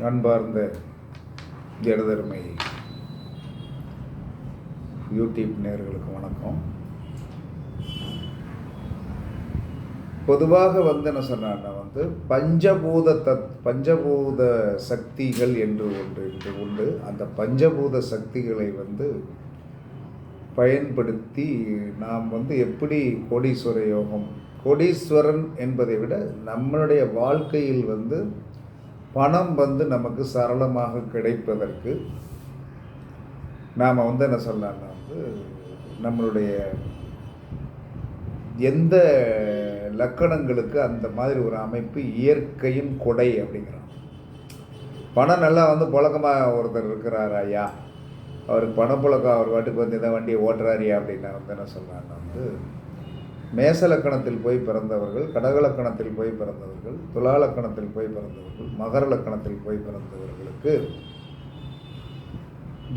அன்பார்ந்த ஜடதர்மை யூடியூப் நேர்களுக்கு வணக்கம். பொதுவாக வந்து என்ன சொன்னான்னா வந்து பஞ்சபூத தத் பஞ்சபூத சக்திகள் என்று ஒன்று என்று உண்டு. அந்த பஞ்சபூத சக்திகளை வந்து பயன்படுத்தி நாம் வந்து எப்படி கோடீஸ்வர யோகம் கோடீஸ்வரன் என்பதை விட நம்மளுடைய வாழ்க்கையில் வந்து பணம் வந்து நமக்கு சரளமாக கிடைப்பதற்கு நாம் வந்து என்ன சொல்லலாம்னா வந்து நம்மளுடைய எந்த லக்கணங்களுக்கு அந்த மாதிரி ஒரு அமைப்பு இயற்கையின் கொடை அப்படிங்கிறான் பணம் நல்லா வந்து புழக்கமாக ஒருத்தர் இருக்கிறார் ஐயா. அவருக்கு பணப்புழக்கம் அவர் வாட்டுக்கு வந்து இந்த வண்டியை ஓட்டுறாரியா அப்படின்னு வந்து என்ன சொல்கிறாங்க வந்து மேசலக்கணத்தில் போய் பிறந்தவர்கள் கடகலக்கணத்தில் போய் பிறந்தவர்கள் துலாலக்கணத்தில் போய் பிறந்தவர்கள் மகர லக்கணத்தில் போய் பிறந்தவர்களுக்கு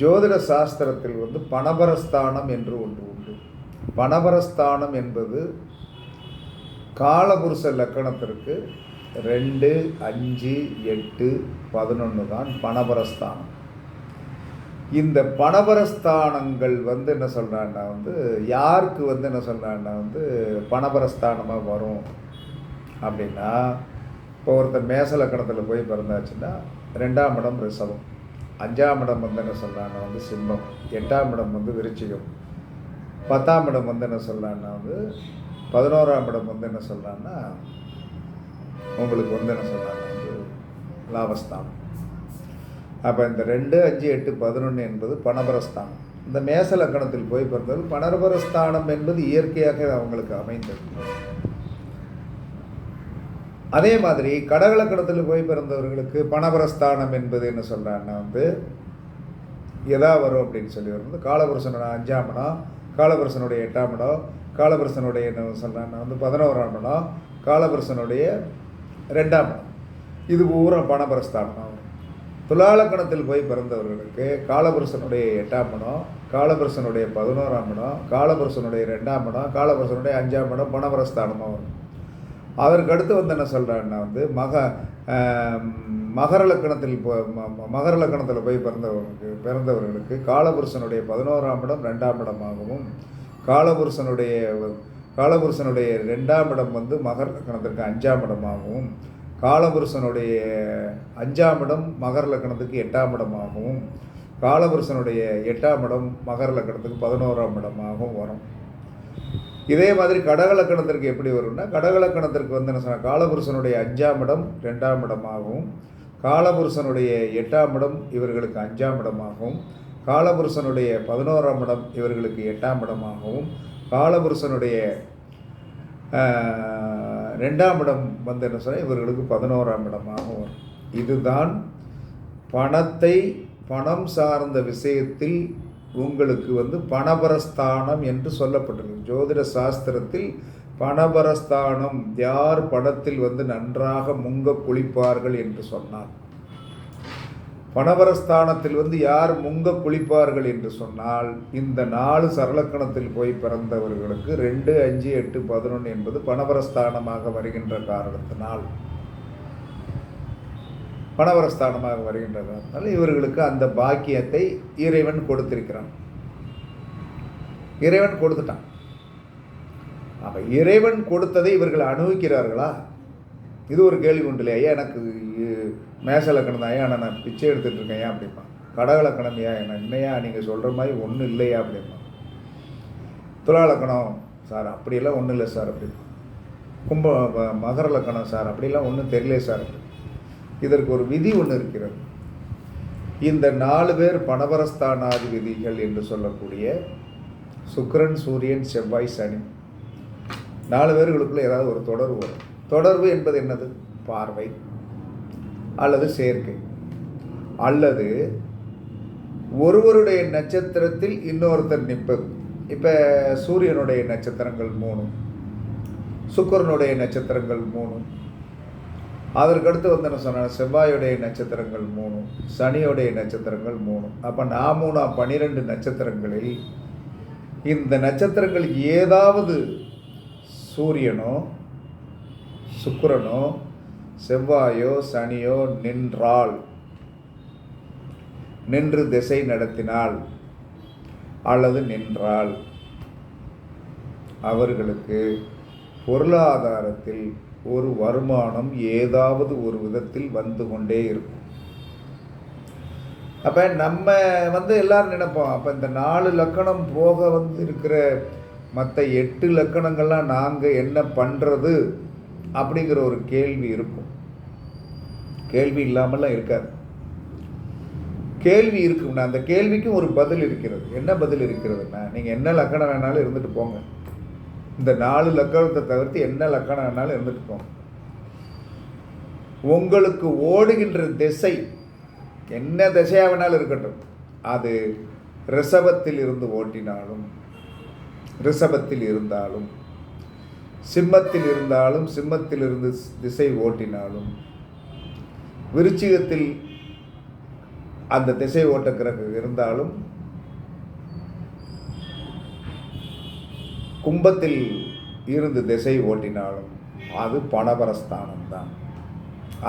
ஜோதிட சாஸ்திரத்தில் வந்து பணபரஸ்தானம் என்று ஒன்று உண்டு. பணபரஸ்தானம் என்பது காலபுருஷ லக்கணத்திற்கு ரெண்டு அஞ்சு எட்டு பதினொன்று தான் பணபரஸ்தானம். இந்த பணபரஸ்தானங்கள் வந்து என்ன சொல்கிறான்னா வந்து யாருக்கு வந்து என்ன சொல்கிறான்னா வந்து பணபரஸ்தானமாக வரும்? அப்படின்னா இப்போ ஒருத்தர் மேசலக்கணத்தில் போய் பிறந்தாச்சுன்னா ரெண்டாம் இடம் ரிசவம் அஞ்சாம் இடம் வந்து என்ன சொல்கிறான்னா வந்து சிம்மம். எட்டாம் இடம் வந்து விருச்சிகம். பத்தாம் இடம் வந்து என்ன சொல்கிறான்னா வந்து பதினோராம் இடம் வந்து என்ன சொல்கிறான்னா உங்களுக்கு வந்து என்ன சொல்கிறாங்க வந்து லாபஸ்தானம். அப்போ இந்த ரெண்டு அஞ்சு எட்டு பதினொன்று என்பது பணபரஸ்தானம். இந்த மேச லக்கணத்தில் போய் பிறந்தது பணபரஸ்தானம் என்பது இயற்கையாக அவங்களுக்கு அமைந்தது. அதே மாதிரி கடகலக்கணத்தில் போய் பிறந்தவர்களுக்கு பணபரஸ்தானம் என்பது என்ன சொல்கிறாங்கன்னா வந்து எதா வரும் அப்படின்னு சொல்லி வரும்போது காலபுருஷனோட அஞ்சாம் இடம் காலபுருஷனுடைய எட்டாம் இடம் காலபுருஷனுடைய என்ன சொல்கிறாங்கன்னா வந்து பதினோராம் இடம் காலபுருஷனுடைய ரெண்டாம் இடம். இது பூரா பணபரஸ்தானம். துலாலக்கணத்தில் போய் பிறந்தவர்களுக்கு காலபுருஷனுடைய எட்டாம் படம் காலபுருஷனுடைய பதினோராம் இடம் காலபுருஷனுடைய ரெண்டாம் இடம் காலபுருஷனுடைய அஞ்சாம் இடம் பணவரஸ்தானமாக வரும். அதற்கு அடுத்து வந்து என்ன சொல்கிறாருன்னா வந்து மக மகர லக்கணத்தில் மகர லக்கணத்தில் போய் பிறந்தவர்களுக்கு பிறந்தவர்களுக்கு காலபுருஷனுடைய பதினோராம் இடம் ரெண்டாம் இடமாகவும் காலபுருஷனுடைய காலபுருஷனுடைய ரெண்டாம் இடம் வந்து மகர லக்கணத்திற்கு அஞ்சாம் இடமாகவும் காலபுருஷனுடைய அஞ்சாம் இடம் மகர லக்கணத்துக்கு எட்டாம் இடமாகவும் காலபுருஷனுடைய எட்டாம் இடம் மகர லக்கணத்துக்கு பதினோராம் இடமாகவும் வரும். இதே மாதிரி கடகலக்கணத்திற்கு எப்படி வரும்னா கடகலக்கணத்திற்கு வந்து என்ன சொன்னால் காலபுருஷனுடைய அஞ்சாம் இடம் ரெண்டாம் இடமாகவும் காலபுருஷனுடைய எட்டாம் இடம் இவர்களுக்கு அஞ்சாம் இடமாகவும் காலபுருஷனுடைய பதினோராம் இடம் இவர்களுக்கு எட்டாம் இடமாகவும் காலபுருஷனுடைய ரெண்டாம் இடம் வந்து என்ன சொன்னால் இவர்களுக்கு பதினோராம் இடமாக வரும். இதுதான் பணத்தை பணம் சார்ந்த விஷயத்தில் உங்களுக்கு வந்து பணபரஸ்தானம் என்று சொல்லப்பட்டிருக்கு. ஜோதிட சாஸ்திரத்தில் பணபரஸ்தானம் யார் பணத்தில் வந்து நன்றாக முங்க குளிப்பார்கள் என்று சொன்னார் பணவரஸ்தானத்தில் வந்து யார் முங்க குளிப்பார்கள் என்று சொன்னால் இந்த நாலு சரளக்கணத்தில் போய் பிறந்தவர்களுக்கு ரெண்டு அஞ்சு எட்டு பதினொன்று என்பது பணவரஸ்தானமாக வருகின்ற காரணத்தினால். பணவரஸ்தானமாக வருகின்றதுனால இவர்களுக்கு அந்த பாக்கியத்தை இறைவன் கொடுத்திருக்கிறான். இறைவன் கொடுத்துட்டான். அப்போ இறைவன் கொடுத்ததை இவர்கள் அனுபவிக்கிறார்களா? இது ஒரு கேள்வி உண்டு இல்லையா எனக்கு மேசலக்கணம் தான் ஐயா நான் பிச்சை எடுத்துகிட்டு இருக்கேன் ஏன் அப்படிமா கடகலக்கணம் ஏன் என்ன என்னையா நீங்கள் சொல்கிற மாதிரி ஒன்றும் இல்லையா? அப்படிமா துலாலக்கணம் சார் அப்படியெல்லாம் ஒன்றும் இல்லை சார் அப்படிமா கும்ப மகர லக்கணம் சார் அப்படிலாம் ஒன்றும் தெரியல சார் அப்படி இதற்கு ஒரு விதி ஒன்று இருக்கிறது. இந்த நாலு பேர் பணபரஸ்தானாதிபதிகள் என்று சொல்லக்கூடிய சுக்கரன் சூரியன் செவ்வாய் சனி நாலு பேர்களுக்குள்ள ஏதாவது ஒரு தொடர்பு வரும். தொடர்பு என்பது என்னது? பார்வை அல்லது சேர்க்கை. அல்லது ஒருவருடைய நட்சத்திரத்தில் இன்னொருத்தர் நிற்பது. இப்போ சூரியனுடைய நட்சத்திரங்கள் மூணு சுக்கரனுடைய நட்சத்திரங்கள் மூணு அதற்கடுத்து வந்து என்ன சொன்ன செவ்வாயுடைய நட்சத்திரங்கள் மூணு சனியோடைய நட்சத்திரங்கள் மூணு. அப்போ நான் மூணா பன்னிரெண்டு நட்சத்திரங்களில் இந்த நட்சத்திரங்கள் ஏதாவது சூரியனோ சுக்கரனோ செவ்வாயோ சனியோ நின்றால் நின்று திசை நடத்தினால் அல்லது நின்றால் அவர்களுக்கு பொருளாதாரத்தில் ஒரு வருமானம் ஏதாவது ஒரு விதத்தில் வந்து கொண்டே இருக்கும். அப்போ நம்ம வந்து எல்லாரும் நினைப்போம் அப்போ இந்த நாலு லக்கணம் போக வந்து இருக்கிற மற்ற எட்டு லக்கணங்கள்லாம் நாங்கள் என்ன பண்ணுறது அப்படிங்கிற ஒரு கேள்வி இருக்கும். கேள்வி இல்லாமலாம் இருக்காது. கேள்வி இருக்கும்னா அந்த கேள்விக்கும் ஒரு பதில் இருக்கிறது. என்ன பதில் இருக்கிறதுனா நீங்கள் என்ன லக்கணம் வேணாலும் இருந்துட்டு போங்க. இந்த நாலு லக்கணத்தை தவிர்த்து என்ன லக்கணம் வேணாலும் இருந்துட்டு போங்க. உங்களுக்கு ஓடுகின்ற திசை என்ன திசையாக வேணாலும் இருக்கட்டும். அது ரிஷபத்தில் இருந்து ஓட்டினாலும் ரிஷபத்தில் இருந்தாலும் சிம்மத்தில் இருந்தாலும் சிம்மத்தில் இருந்து திசை ஓட்டினாலும் விருச்சிகத்தில் அந்த திசை ஓட்ட கிரகம் இருந்தாலும் கும்பத்தில் இருந்து திசை ஓட்டினாலும் அது பணபரஸ்தானம் தான்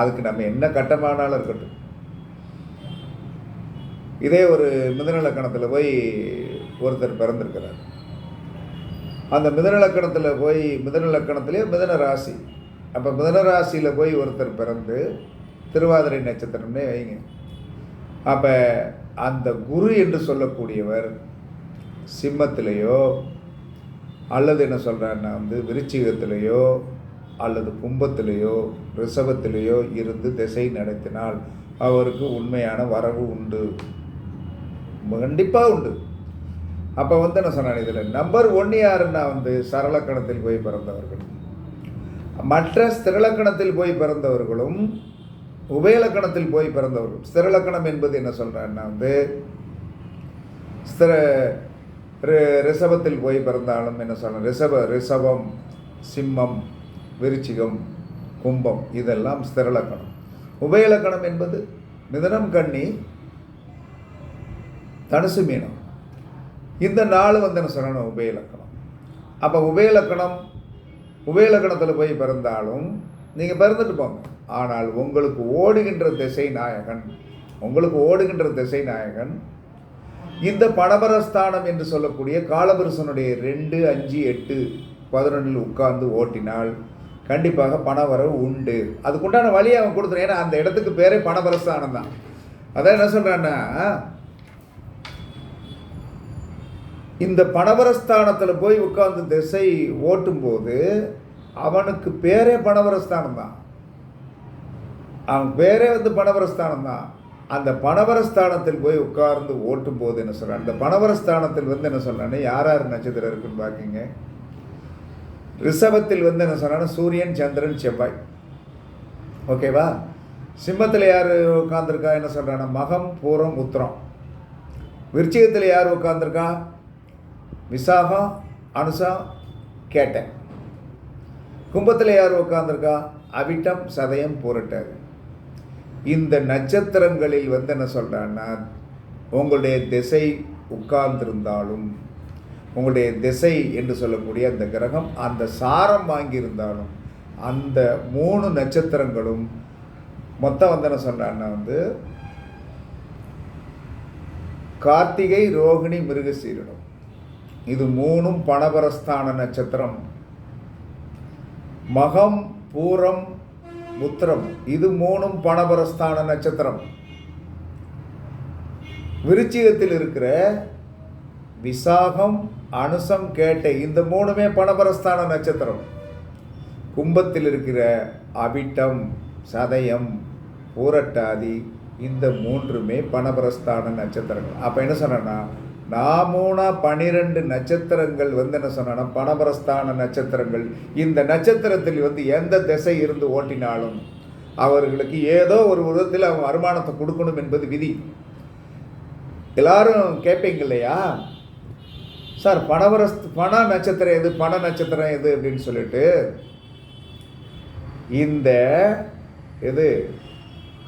அதுக்கு நம்ம என்ன கட்டமானாலும் இருக்கட்டும். இதே ஒரு மிதன கணத்தில் போய் ஒருத்தர் பிறந்திருக்கிறார். அந்த மிதன லக்கணத்தில் போய் மிதன லக்கணத்திலே மிதன ராசி. அப்போ மிதன ராசியில் போய் ஒருத்தர் பிறந்து திருவாதிரை நட்சத்திரம்னே வைங்க. அப்போ அந்த குரு என்று சொல்லக்கூடியவர் சிம்மத்திலேயோ அல்லது என்ன சொல்கிறாருன்னா வந்து விருச்சிகத்திலேயோ அல்லது கும்பத்திலேயோ ரிஷபத்திலேயோ இருந்து திசை நடத்தினால் அவருக்கு உண்மையான வரவு உண்டு. கண்டிப்பாக உண்டு. அப்போ வந்து என்ன சொன்னான் இதில்? நம்பர் ஒன்று யாருன்னா வந்து சரளக்கணத்தில் போய் பிறந்தவர்கள். மற்ற ஸ்திரலக்கணத்தில் போய் பிறந்தவர்களும் உபயலக்கணத்தில் போய் பிறந்தவர்கள். ஸ்திரலக்கணம் என்பது என்ன சொல்கிறான்னா வந்து ஸ்திர ரி- ரிஷபத்தில் போய் பிறந்தாலும் என்ன சொல்லணும் ரிஷப ரிஷபம் சிம்மம் விருச்சிகம் கும்பம் இதெல்லாம் ஸ்திரலக்கணம் உபயலக்கணம் என்பது மிதனம் கன்னி தனுசு மீனம். இந்த நாள் வந்து என்ன சொல்லணும்? உபயலக்கணம். அப்போ உபயலக்கணம் உபயலக்கணத்தில் போய் பிறந்தாலும் நீங்கள் பிறந்துட்டு போங்க. ஆனால் உங்களுக்கு ஓடுகின்ற திசை நாயகன் உங்களுக்கு ஓடுகின்ற திசை நாயகன் இந்த பணபரஸ்தானம் என்று சொல்லக்கூடிய காலபுருஷனுடைய ரெண்டு அஞ்சு எட்டு பதினொன்றில் உட்கார்ந்து ஓட்டினால் கண்டிப்பாக பணவரவு உண்டு. அதுக்குண்டான வழியை அவன் கொடுத்துருவேன் ஏன்னா அந்த இடத்துக்கு பேரே பணபரஸ்தானம் தான் அதான் என்ன சொல்கிறான்னா இந்த பணவரஸ்தானத்தில் போய் உட்காந்து திசை ஓட்டும்போது அவனுக்கு பேரே பணபரஸ்தானம் தான் அவன் பேரே வந்து பணபரஸ்தானம் தான் அந்த பணவரஸ்தானத்தில் போய் உட்கார்ந்து ஓட்டும் போது என்ன சொல்கிறான் அந்த பணவரஸ்தானத்தில் வந்து என்ன சொல்கிறான்னு யார் யார் நட்சத்திரம் இருக்குன்னு பார்க்கிங்க ரிஷபத்தில் வந்து என்ன சொன்னான்னா சூரியன் சந்திரன் செவ்வாய். ஓகேவா சிம்மத்தில் யார் உட்காந்துருக்கா என்ன சொல்கிறான்னா மகம் பூரம் உத்திரம். விருச்சிகத்தில் யார் உட்காந்துருக்கா விசாகா அனுசா கேட்டேன். கும்பத்தில் யார் உட்காந்துருக்கா அவிட்டம் சதயம் பூரட்டாது இந்த நட்சத்திரங்களில் வந்து என்ன சொல்கிறான்னா உங்களுடைய திசை உட்கார்ந்திருந்தாலும் உங்களுடைய திசை என்று சொல்லக்கூடிய அந்த கிரகம் அந்த சாரம் வாங்கியிருந்தாலும் அந்த மூணு நட்சத்திரங்களும் மொத்தம் வந்து என்ன சொல்கிறான்னா வந்து கார்த்திகை ரோகிணி மிருகசீரனும் இது மூணும் பணபரஸ்தான நட்சத்திரம். மகம் பூரம் முத்திரம் இது மூணும் பணபரஸ்தான நட்சத்திரம். விருச்சிகத்தில் இருக்கிற விசாகம் அனுசம் கேட்டை இந்த மூணுமே பணபரஸ்தான நட்சத்திரம். கும்பத்தில் இருக்கிற அபிட்டம் சதயம் பூரட்டாதி இந்த மூன்றுமே பணபரஸ்தான நட்சத்திரங்கள். அப்போ என்ன சொன்னேன்னா நாமூனா பனிரெண்டு நட்சத்திரங்கள் வந்து என்ன சொன்னோன்னா பணபரஸ்தான நட்சத்திரங்கள். இந்த நட்சத்திரத்தில் வந்து எந்த திசை இருந்து ஓட்டினாலும் அவர்களுக்கு ஏதோ ஒரு விதத்தில் அவன் வருமானத்தை கொடுக்கணும் என்பது விதி. எல்லாரும் கேட்பீங்க இல்லையா? சார் பணவரஸ் பண நட்சத்திரம் எது பண நட்சத்திரம் எது அப்படின்னு சொல்லிட்டு இந்த எது?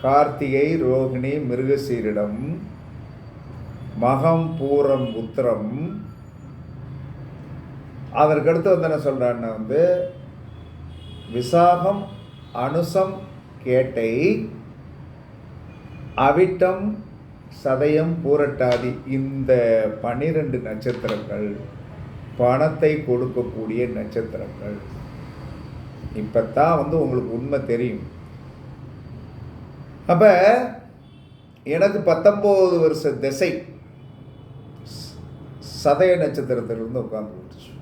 கார்த்திகை ரோகிணி மிருகசீரிடம் மகம் பூரம் உத்திரம். அதற்கடுத்து வந்து என்ன சொல்கிறான்னா வந்து விசாகம் அனுசம் கேட்டை அவிட்டம் சதயம் பூரட்டாதி இந்த பனிரெண்டு நட்சத்திரங்கள் பணத்தை கொடுக்கக்கூடிய நட்சத்திரங்கள். இப்போ தான் வந்து உங்களுக்கு உண்மை தெரியும். அப்போ எனக்கு பத்தொம்போது வருஷ திசை. சதய நட்சத்திரத்திலிருந்து உட்காந்து போட்டுச்சு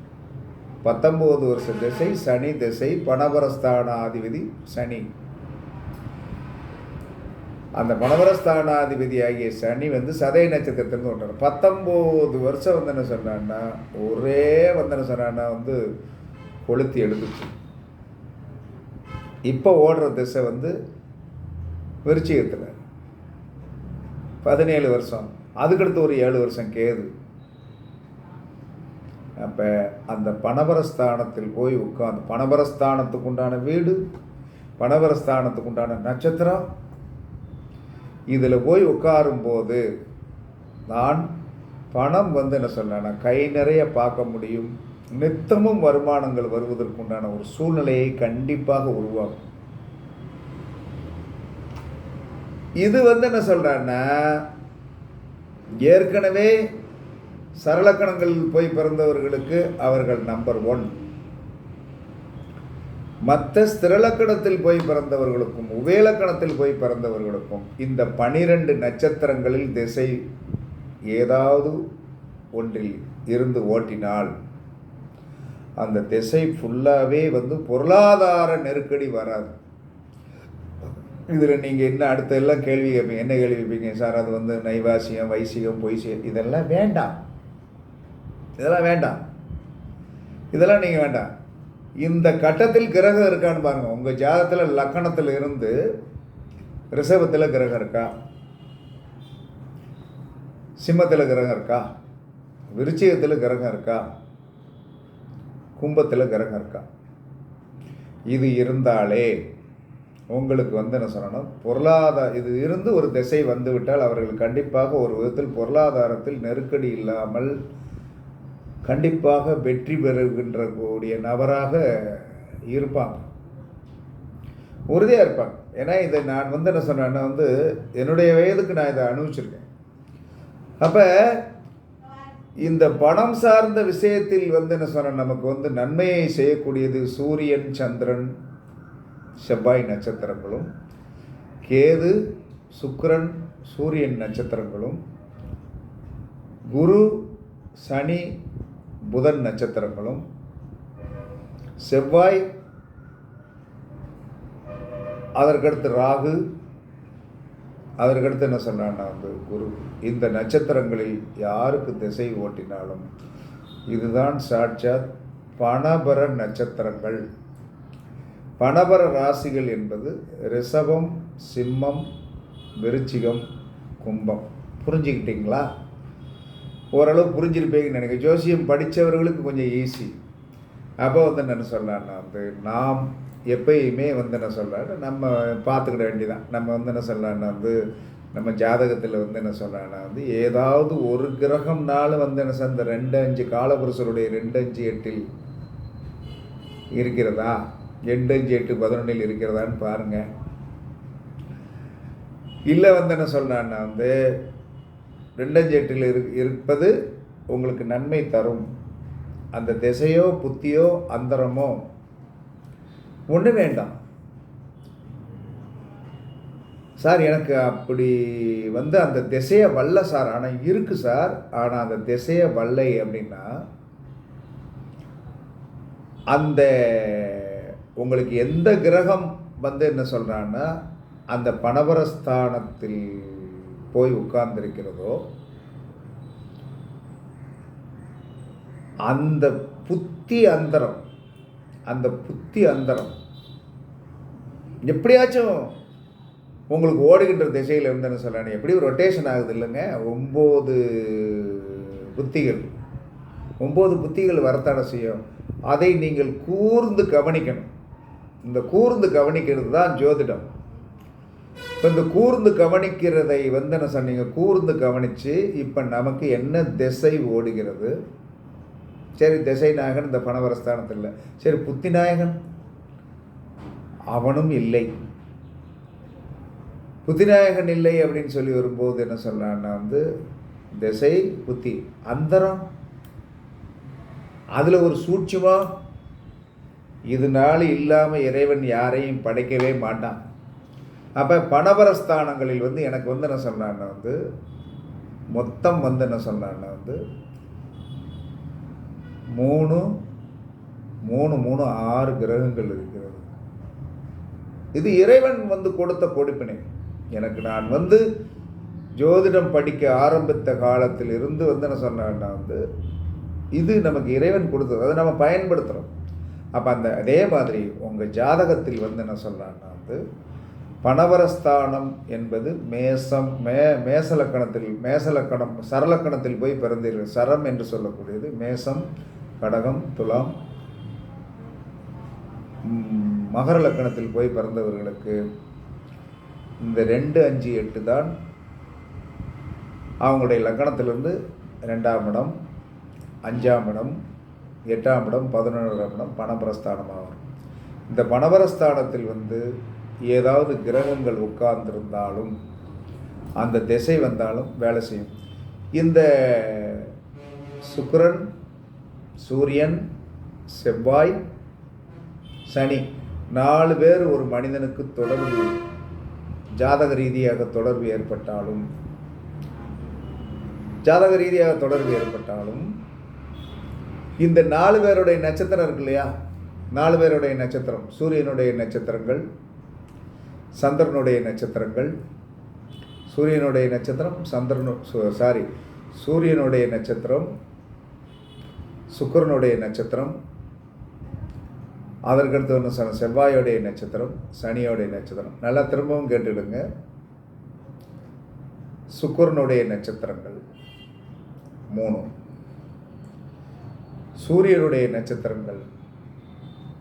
பத்தொம்போது வருஷ திசை சனி திசை பணவரஸ்தானாதிபதி சனி. அந்த பணவரஸ்தானாதிபதி ஆகிய சனி வந்து சதய நட்சத்திரத்திலிருந்து ஒன்றார் பத்தொம்போது வருஷம் வந்து என்ன சொன்னான்னா ஒரே வந்து என்ன சொன்னான்னா வந்து கொளுத்தி எழுந்துச்சு. இப்போ ஓடுற திசை வந்து விருச்சிகத்தில். பதினேழு வருஷம். அதுக்கடுத்து ஒரு ஏழு வருஷம் கேது. அப்போ அந்த பணபரஸ்தானத்தில் போய் உட்காந்து பணபரஸ்தானத்துக்கு உண்டான வீடு பணபரஸ்தானத்துக்கு உண்டான நட்சத்திரம் இதில் போய் உட்காரும்போது நான் பணம் வந்து என்ன சொன்னேன்னா கை நிறைய பார்க்க முடியும். நித்தமும் வருமானங்கள் வருவதற்குண்டான ஒரு சூழ்நிலையை கண்டிப்பாக உருவாகும் இது வந்து என்ன சொல்கிறேன்னா ஏற்கனவே சரளக்கணங்களில் போய் பிறந்தவர்களுக்கு அவர்கள் நம்பர் ஒன். மற்ற ஸ்திரலக்கணத்தில் போய் பிறந்தவர்களுக்கும் உபேலக்கணத்தில் போய் பிறந்தவர்களுக்கும் இந்த பனிரெண்டு நட்சத்திரங்களில் திசை ஏதாவது ஒன்றில் இருந்து ஓட்டினால் அந்த திசை ஃபுல்லாகவே வந்து பொருளாதார நெருக்கடி வராது. இதில் நீங்கள் என்ன அடுத்த எல்லாம் கேள்வி கேட்பீங்க என்ன கேள்வி கேட்பீங்க? சார் அது வந்து நைவாசியம் வைசியம் பொய்சியம் இதெல்லாம் வேண்டாம். இதெல்லாம் வேண்டாம். இதெல்லாம் நீங்கள் வேண்டாம். இந்த கட்டத்தில் கிரகம் இருக்கான்னு பாருங்கள் உங்கள் ஜாதத்தில் லக்கணத்தில் இருந்து ரிஷபத்தில் கிரகம் இருக்கா? சிம்மத்தில் கிரகம் இருக்கா? விருச்சிகத்தில் கிரகம் இருக்கா? கும்பத்தில் கிரகம் இருக்கா? இது இருந்தாலே உங்களுக்கு வந்து என்ன சொல்லணும்? பொருளாதார இது இருந்து ஒரு திசை வந்துவிட்டால் அவர்கள் கண்டிப்பாக ஒரு விதத்தில் பொருளாதாரத்தில் நெருக்கடி இல்லாமல் கண்டிப்பாக வெற்றி பெறுகின்ற கூடிய நபராக இருப்பாங்க. உறுதியாக இருப்பாங்க. ஏன்னா இதை நான் வந்து என்ன சொன்னேன்னா வந்து என்னுடைய வயதுக்கு நான் இதை அனுபவிச்சிருக்கேன். அப்போ இந்த பணம் சார்ந்த விஷயத்தில் வந்து என்ன சொன்ன நமக்கு வந்து நன்மையை செய்யக்கூடியது சூரியன் சந்திரன் செவ்வாய் நட்சத்திரங்களும் கேது சுக்கிரன் சூரியன் நட்சத்திரங்களும் குரு சனி புதன் நட்சத்திரங்களும் செவ்வாய் அதற்கடுத்து ராகு அதற்கடுத்து என்ன சொன்னான்னா வந்து குரு இந்த நட்சத்திரங்களில் யாருக்கு திசை ஓட்டினாலும் இதுதான் சாட்சாத் பணபர நட்சத்திரங்கள். பணபர ராசிகள் என்பது ரிஷபம் சிம்மம் விருச்சிகம் கும்பம். புரிஞ்சுக்கிட்டீங்களா? ஓரளவு புரிஞ்சிருப்பீங்கன்னு நினைக்கிறேன். ஜோசியம் படித்தவர்களுக்கு கொஞ்சம் ஈஸி அப்போ வந்து என்ன சொல்லலான்னா வந்து நாம் எப்பயுமே வந்து என்ன சொல்கிறாரு நம்ம பார்த்துக்கிட வேண்டியதான் நம்ம வந்து என்ன சொல்லலான்னா வந்து நம்ம ஜாதகத்தில் வந்து என்ன சொல்கிறான்னா வந்து ஏதாவது ஒரு கிரகம்னாலும் வந்து என்ன சார் இந்த ரெண்டு அஞ்சு காலபுருஷருடைய ரெண்டு அஞ்சு எட்டில் இருக்கிறதா? எட்டு அஞ்சு எட்டு பதினொன்றில் இருக்கிறதான்னு பாருங்கள் இல்லை வந்து என்ன சொல்கிறான்னா வந்து ரெண்டஞ்சு எட்டில் இரு இருப்பது உங்களுக்கு நன்மை தரும். அந்த திசையோ புத்தியோ அந்தரமோ ஒன்று வேண்டாம். சார் எனக்கு அப்படி வந்து அந்த திசையை வல்ல சார் ஆனால் இருக்குது சார் ஆனால் அந்த திசையை வல்லை அப்படின்னா அந்த உங்களுக்கு எந்த கிரகம் வந்து என்ன சொல்கிறான்னா அந்த பணபரஸ்தானத்தில் போய் உட்கார்ந்திருக்கிறதோ அந்த புத்தி அந்தரம் அந்த புத்தி அந்தரம் எப்படியாச்சும் உங்களுக்கு ஓடுகின்ற திசையில் இருந்தேன்னு சொல்லணும். எப்படி ஒரு ரொட்டேஷன் ஆகுது இல்லைங்க? ஒம்பது புத்திகள். ஒம்பது புத்திகள் வரத்தான செய்யும்? அதை நீங்கள் கூர்ந்து கவனிக்கணும். இந்த கூர்ந்து கவனிக்கிறது தான் ஜோதிடம். இப்போ இந்த கூர்ந்து கவனிக்கிறதை வந்து என்ன சொன்னீங்க. கூர்ந்து கவனித்து இப்போ நமக்கு என்ன திசை ஓடுகிறது? சரி திசை நாயகன் இந்த பணவரஸ்தானத்தில் இல்லை சரி புத்தி நாயகன் அவனும் இல்லை. புத்திநாயகன் இல்லை அப்படின்னு சொல்லி வரும்போது என்ன சொல்றான்னா வந்து திசை புத்தி அந்தரம். அதில் ஒரு சூட்சுமா? இதனால இல்லாமல் இறைவன் யாரையும் படைக்கவே மாட்டான். அப்போ பணபரஸ்தானங்களில் வந்து எனக்கு வந்து என்ன சொன்னான்னா வந்து மொத்தம் வந்து என்ன சொன்னான்னா வந்து மூணு மூணு மூணு ஆறு கிரகங்கள் இருக்கிறது. இது இறைவன் வந்து கொடுத்த கொடுப்பினை. எனக்கு நான் வந்து ஜோதிடம் படிக்க ஆரம்பித்த காலத்தில் இருந்து வந்து என்ன சொன்னேன்னா வந்து இது நமக்கு இறைவன் கொடுத்தது. அதை நம்ம பயன்படுத்துகிறோம் அப்போ அந்த அதே மாதிரி உங்கள் ஜாதகத்தில் வந்து என்ன சொல்லலான்னா வந்து பணவரஸ்தானம் என்பது மேசம் மே மேசலக்கணத்தில் மேசலக்கணம் சரலக்கணத்தில் போய் பிறந்தீர்கள் சரம் என்று சொல்லக்கூடியது மேசம் கடகம் துலாம். மகர லக்கணத்தில் போய் பிறந்தவர்களுக்கு இந்த ரெண்டு அஞ்சு எட்டு தான் அவங்களுடைய லக்கணத்திலிருந்து ரெண்டாம் இடம் அஞ்சாம் இடம் எட்டாம் இடம் பதினொன்றாம் இடம் பணபரஸ்தானமாக வரும். இந்த பணபரஸ்தானத்தில் வந்து ஏதாவது கிரகங்கள் உட்கார்ந்திருந்தாலும் அந்த திசை வந்தாலும் வேலை செய்யும். இந்த சுக்கிரன் சூரியன் செவ்வாய் சனி நாலு பேர் ஒரு மனிதனுக்கு தொடர்பு ஜாதக ரீதியாக தொடர்பு ஏற்பட்டாலும் ஜாதக ரீதியாக தொடர்பு ஏற்பட்டாலும் இந்த நாலு பேருடைய நட்சத்திரம் இருக்கு இல்லையா? நாலு பேருடைய நட்சத்திரம் சூரியனுடைய நட்சத்திரங்கள் சந்திரனுடைய நட்சத்திரங்கள் சூரியனுடைய நட்சத்திரம் சந்திரனு சாரி சூரியனுடைய நட்சத்திரம் சுக்கரனுடைய நட்சத்திரம் அதற்கடுத்து ஒன்று சொன்ன செவ்வாயோடைய நட்சத்திரம் சனியோடைய நட்சத்திரம். நல்லா திரும்பவும் கேட்டுடுங்க. சுக்கரனுடைய நட்சத்திரங்கள் மூணு. சூரியனுடைய நட்சத்திரங்கள்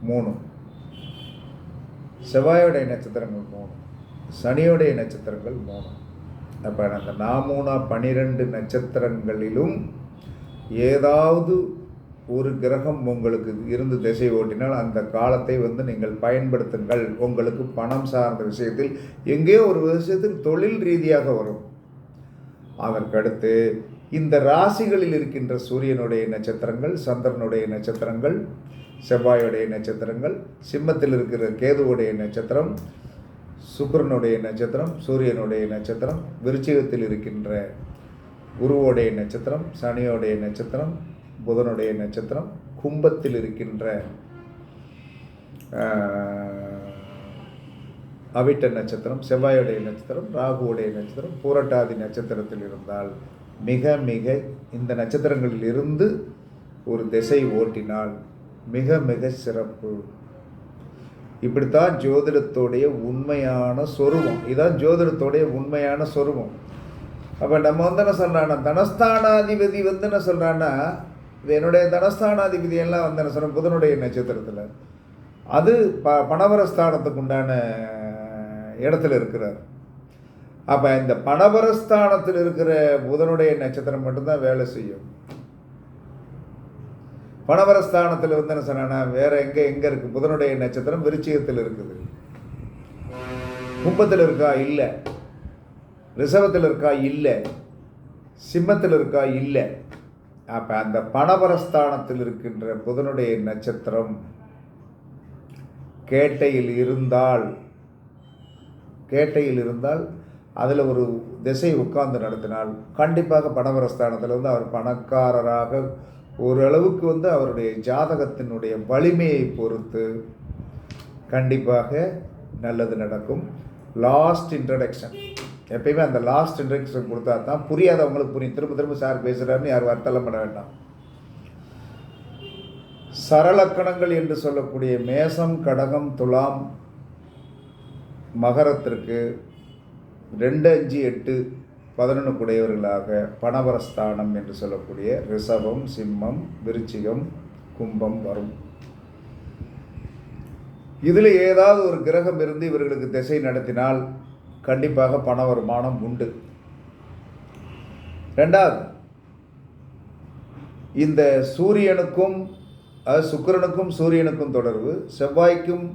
மூணு. செவ்வாயோடைய நட்சத்திரங்கள் மூணு சனியோடைய நட்சத்திரங்கள் மூணு. அப்போ அந்த நாமூனா பனிரெண்டு நட்சத்திரங்களிலும் ஏதாவது ஒரு கிரகம் உங்களுக்கு இருந்து திசை ஓட்டினால் அந்த காலத்தை வந்து நீங்கள் பயன்படுத்துங்கள். உங்களுக்கு பணம் சார்ந்த விஷயத்தில் எங்கேயோ ஒரு விஷயத்தில் தொழில் ரீதியாக வரும். அதற்கடுத்து இந்த ராசிகளில் இருக்கின்ற சூரியனுடைய நட்சத்திரங்கள் சந்திரனுடைய நட்சத்திரங்கள் செவ்வாயுடைய நட்சத்திரங்கள் சிம்மத்தில் இருக்கிற கேதுவுடைய நட்சத்திரம் சுக்கரனுடைய நட்சத்திரம் சூரியனுடைய நட்சத்திரம் விருச்சிகத்தில் இருக்கின்ற குருவோடைய நட்சத்திரம் சனியோடைய நட்சத்திரம் புதனுடைய நட்சத்திரம் கும்பத்தில் இருக்கின்ற அவிட்ட நட்சத்திரம் செவ்வாயுடைய நட்சத்திரம் ராகுவுடைய நட்சத்திரம் பூரட்டாதி நட்சத்திரத்தில் இருந்தால் மிக மிக இந்த நட்சத்திரங்களில் இருந்து ஒரு திசை ஓட்டினால் மிக மிக சிறப்பு. இப்படித்தான் ஜோதிடத்தோடைய உண்மையான சொருபம் இதுதான் ஜோதிடத்தோடைய உண்மையான சொருபம் அப்போ நம்ம வந்து என்ன சொல்கிறான்னா தனஸ்தானாதிபதி வந்து என்ன சொல்கிறான்னா இது என்னுடைய தனஸ்தானாதிபதி எல்லாம் வந்து என்ன சொல்கிறேன் புதனுடைய நட்சத்திரத்தில். அது ப பணவரஸ்தானத்துக்கு உண்டான இடத்துல இருக்கிறார். அப்போ இந்த பணபரஸ்தானத்தில் இருக்கிற புதனுடைய நட்சத்திரம் மட்டும்தான் வேலை செய்யும். பணவரஸ்தானத்தில் வந்து என்ன சொன்னா வேற எங்கே எங்கே இருக்கு? புதனுடைய நட்சத்திரம் விருச்சிகத்தில் இருக்குது. கும்பத்தில் இருக்கா? இல்லை. ரிசவத்தில் இருக்கா? இல்லை. சிம்மத்தில் இருக்கா? இல்லை. அப்போ அந்த பணவரஸ்தானத்தில் இருக்கின்ற புதனுடைய நட்சத்திரம் கேட்டையில் இருந்தால் கேட்டையில் இருந்தால் அதில் ஒரு திசை உட்கார்ந்து நடத்தினால் கண்டிப்பாக பணவரஸ்தானத்தில் வந்து அவர் பணக்காரராக ஓரளவுக்கு வந்து அவருடைய ஜாதகத்தினுடைய வலிமையை பொறுத்து கண்டிப்பாக நல்லது நடக்கும். லாஸ்ட் இன்ட்ரடக்ஷன் எப்பயுமே அந்த லாஸ்ட் இன்ட்ரடக்ஷன் கொடுத்தா தான் புரியாதவங்களுக்கு புரியும். திரும்ப திரும்ப சார் பேசுகிறாருன்னு யார் வருத்தலம் பண்ண வேண்டாம். சரலக்கணங்கள் என்று சொல்லக்கூடிய மேசம் கடகம் துலாம் மகரத்திற்கு ரெண்டு அஞ்சு எட்டு பதினொன்றுக்குடையவர்களாக பணவரஸ்தானம் என்று சொல்லக்கூடிய ரிஷபம் சிம்மம் விருச்சிகம் கும்பம் வரும். இதில் ஏதாவது ஒரு கிரகம் இருந்து இவர்களுக்கு திசை நடத்தினால் கண்டிப்பாக பண வருமானம் உண்டு. ரெண்டாவது இந்த சூரியனுக்கும் அது சுக்கிரனுக்கும் சூரியனுக்கும் தொடர்பு செவ்வாய்க்கும்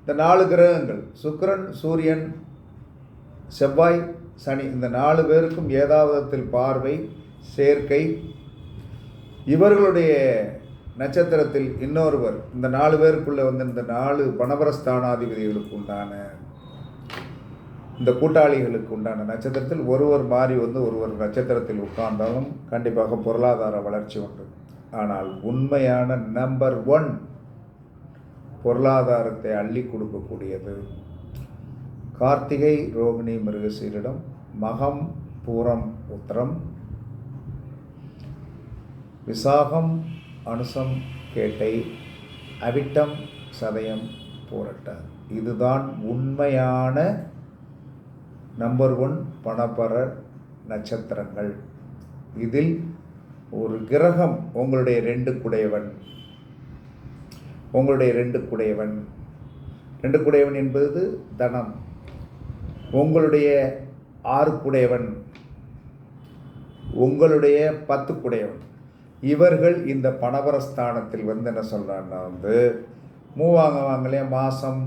இந்த நாலு கிரகங்கள் சுக்கிரன் சூரியன் செவ்வாய் சனி இந்த நாலு பேருக்கும் ஏதாவதத்தில் பார்வை சேர்க்கை. இவர்களுடைய நட்சத்திரத்தில் இன்னொருவர் இந்த நாலு பேருக்குள்ளே வந்து இந்த நாலு பணபரஸ்தானாதிபதிகளுக்கு உண்டான இந்த கூட்டாளிகளுக்கு உண்டான நட்சத்திரத்தில் ஒருவர் மாறி வந்து ஒருவர் நட்சத்திரத்தில் உட்கார்ந்தாலும் கண்டிப்பாக பொருளாதார வளர்ச்சி உண்டு. ஆனால் உண்மையான நம்பர் ஒன் பொருளாதாரத்தை அள்ளி கொடுக்கக்கூடியது கார்த்திகை ரோகிணி மிருகசீரிடம் மகம் பூரம் உத்தரம். விசாகம் அனுசம் கேட்டை அவிட்டம் சதயம் போரட்ட இதுதான் உண்மையான நம்பர் ஒன் பணப்பர நட்சத்திரங்கள். இதில் ஒரு கிரகம் உங்களுடைய ரெண்டு குடையவன். உங்களுடைய ரெண்டு குடையவன். ரெண்டு குடையவன் என்பது தனம். உங்களுடைய ஆறு குடையவன் உங்களுடைய பத்து குடையவன் இவர்கள் இந்த பணவரஸ்தானத்தில் வந்து என்ன சொல்கிறான்னா வந்து மூவாங்க வாங்கலையே மாதம்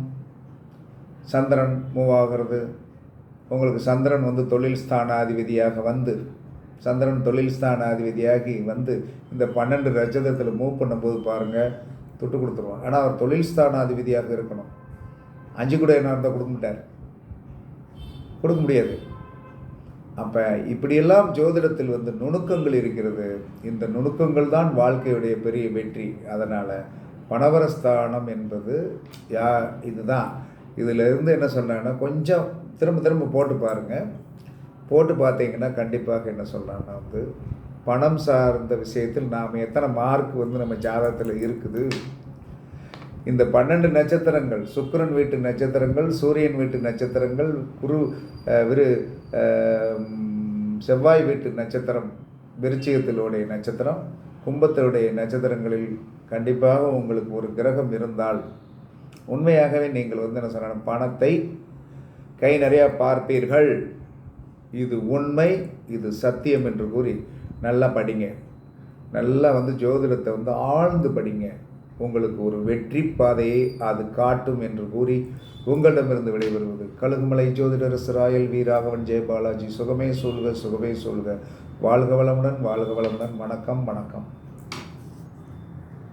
சந்திரன் மூவாகிறது. உங்களுக்கு சந்திரன் வந்து தொழில் ஸ்தானாதிபதியாக வந்து சந்திரன் தொழில் ஸ்தானாதிபதியாகி வந்து இந்த பன்னெண்டு ரஜதத்தில் மூவ் பண்ணும்போது பாருங்கள் தொட்டு கொடுத்துருவோம் ஆனால் அவர் தொழில் ஸ்தானாதிபதியாக இருக்கணும். அஞ்சு கூட என்ன இருந்தால் கொடுக்க மாட்டார். கொடுக்க முடியாது. அப்போ இப்படியெல்லாம் ஜோதிடத்தில் வந்து நுணுக்கங்கள் இருக்கிறது. இந்த நுணுக்கங்கள் தான் வாழ்க்கையுடைய பெரிய வெற்றி. அதனால் பணவரஸ்தானம் என்பது யா இதுதான். இதிலிருந்து என்ன சொன்னாங்கன்னா கொஞ்சம் திரும்ப திரும்ப போட்டு பாருங்கள் போட்டு பார்த்தீங்கன்னா கண்டிப்பாக என்ன சொல்கிறாங்கன்னா வந்து பணம் சார்ந்த விஷயத்தில் நாம் எத்தனை மார்க் வந்து நம்ம ஜாதகத்தில் இருக்குது. இந்த பன்னெண்டு நட்சத்திரங்கள் சுக்கரன் வீட்டு நட்சத்திரங்கள் சூரியன் வீட்டு நட்சத்திரங்கள் குரு விரு செவ்வாய் வீட்டு நட்சத்திரம் விருச்சிகத்திலுடைய நட்சத்திரம் கும்பத்தினுடைய நட்சத்திரங்களில் கண்டிப்பாக உங்களுக்கு ஒரு கிரகம் இருந்தால் உண்மையாகவே நீங்கள் வந்து என்ன சொல்லணும் பணத்தை கை நிறையா பார்ப்பீர்கள். இது உண்மை இது சத்தியம் என்று கூறி நல்லா படிங்க. நல்லா வந்து ஜோதிடத்தை வந்து ஆழ்ந்து படிங்க. உங்களுக்கு ஒரு வெற்றி பாதையை அது காட்டும் என்று கூறி உங்களிடமிருந்து விடைபெறுவது. கழுகுமலை ஜோதிடர் ராயல் வீராகவன் ஜெயபாலாஜி. சுகமே சொல்க சுகமே சொல்க. வாழ்க வளமுடன் வாழ்க வளமுடன். வணக்கம் வணக்கம்.